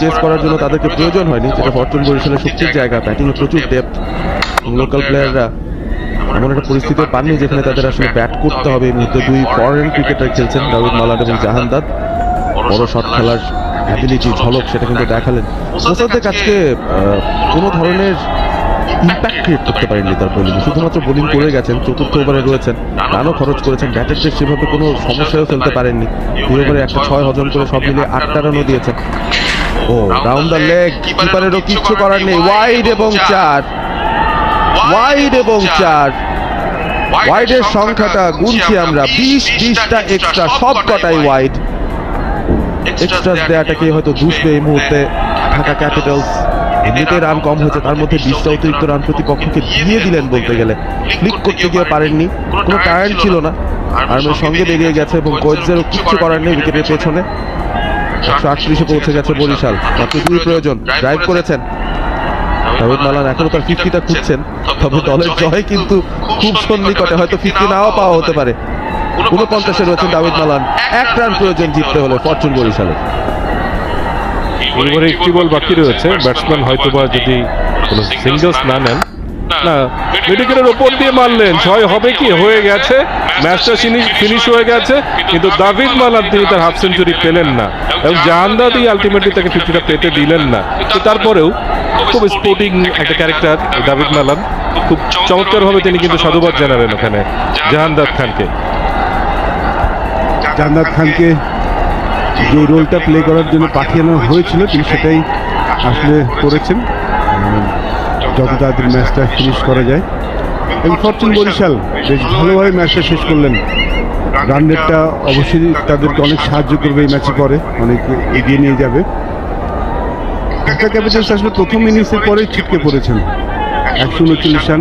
Chess করার জন্য তাদেরকে প্রয়োজন হয়নি, যেটা ফরচুন বরিশালের শক্তির জায়গা ব্যাটিংয়ে প্রচুর ডেপথ লোকাল প্লেয়াররা এমন একটা পরিস্থিতি পাননি যেখানে তাদের আসলে ব্যাট করতে হবে। এই মুহূর্তে দুই ফরেন ক্রিকেটার খেলছেন দাউদ মালান এবং জাহানদাদ। বড় শট খেলার অ্যাবিলিটি ঝলক, সেটা কিন্তু দেখালেন। মোসাদ্দেক আজকে কোনো ধরনের ইম্প্যাক্ট ক্রিয়েট করতে পারেননি তার বোলিং শুধুমাত্র বোলিং করে গেছেন, চতুর্থ ওভারে রয়েছেন, রানও খরচ করেছেন ব্যাটারদের সেভাবে কোনো সমস্যাও ফেলতে পারেননি। দুই ওভারে একটা ছয় হজম করে সব মিলিয়ে আটটা রানও দিয়েছেন। ও ডাউন দ্য লেগ কিপারেরও কিচ্ছু করার নেই। ওয়াইড এবং চার। ওয়াইড এবং চার। ওয়াইডের সংখ্যাটা গুনছি আমরা। বিশ বিশটা এক্সট্রা সব কটাই ওয়াইড এক্সট্রা দেওয়াটাকে হয়তো দুষবে এই মুহূর্তে। ঢাকা ক্যাপিটালস এমনিতে রান কম হয়েছে তার মধ্যে বিশটা অতিরিক্ত রান প্রতিপক্ষকে দিয়ে দিলেন বলতে গেলে। ক্লিক করতে গিয়ে পারেননি। কোনো কারেন্ট ছিল না। আর্মের সঙ্গে বেরিয়ে গেছে এবং কোচদেরও কিচ্ছু করার নেই উইকেটের পেছনে একশো আটত্রিশে পৌঁছে গেছে বরিশাল। মাত্র দুই প্রয়োজন। ড্রাইভ করেছেন। দাউদ মালান এখনও তার ফিফটিটা খুঁজছেন। তবে দলের জয় কিন্তু খুব সন্নিকটে হয়তো ফিফটি নাও পাওয়া হতে পারে। উনপঞ্চাশে রয়েছেন দাউদ মালান। এক রান প্রয়োজন জিততে হলে ফরচুন বরিশালের। একটি বল বাকি রয়েছে। ব্যাটসম্যান হয়তো বা যদি কোনো সিঙ্গলস না নেন। না মেডিকেলের ওপর দিয়ে মারলেন। ছয় হবে কি? হয়ে গেছে। ম্যাচটা ফিনিশ হয়ে গেছে। কিন্তু দাভিদ মালান তিনি তার হাফ সেঞ্চুরি পেলেন না। এবং জাহানদাদি আলটিমেটলি তাকে ফিফটিটা পেতে দিলেন না। তারপরেও খুব স্পোর্টিং একটা ক্যারেক্টার দাভিদ মালান খুব চমৎকারভাবে তিনি কিন্তু সাধুবাদ জানালেন ওখানে জাহানদাদ খানকে। জান্নাত খানকে যে রোলটা প্লে করার জন্য পাঠানো হয়েছিল, তিনি সেটাই আসলে করেছেন। যত তাড়াতাড়ি ম্যাচটা ফিনিশ করা যায়। এবং ফরচুন বরিশাল বেশ ভালোভাবে ম্যাচটা শেষ করলেন। রান রেটটা অবশ্যই তাদেরকে অনেক সাহায্য করবে এই ম্যাচে পরে। অনেক এগিয়ে নিয়ে যাবে। ক্যাপিটালস আসলে প্রথম ইনিংসের পরেই ছিটকে পড়েছেন। একশো উনচল্লিশ রান।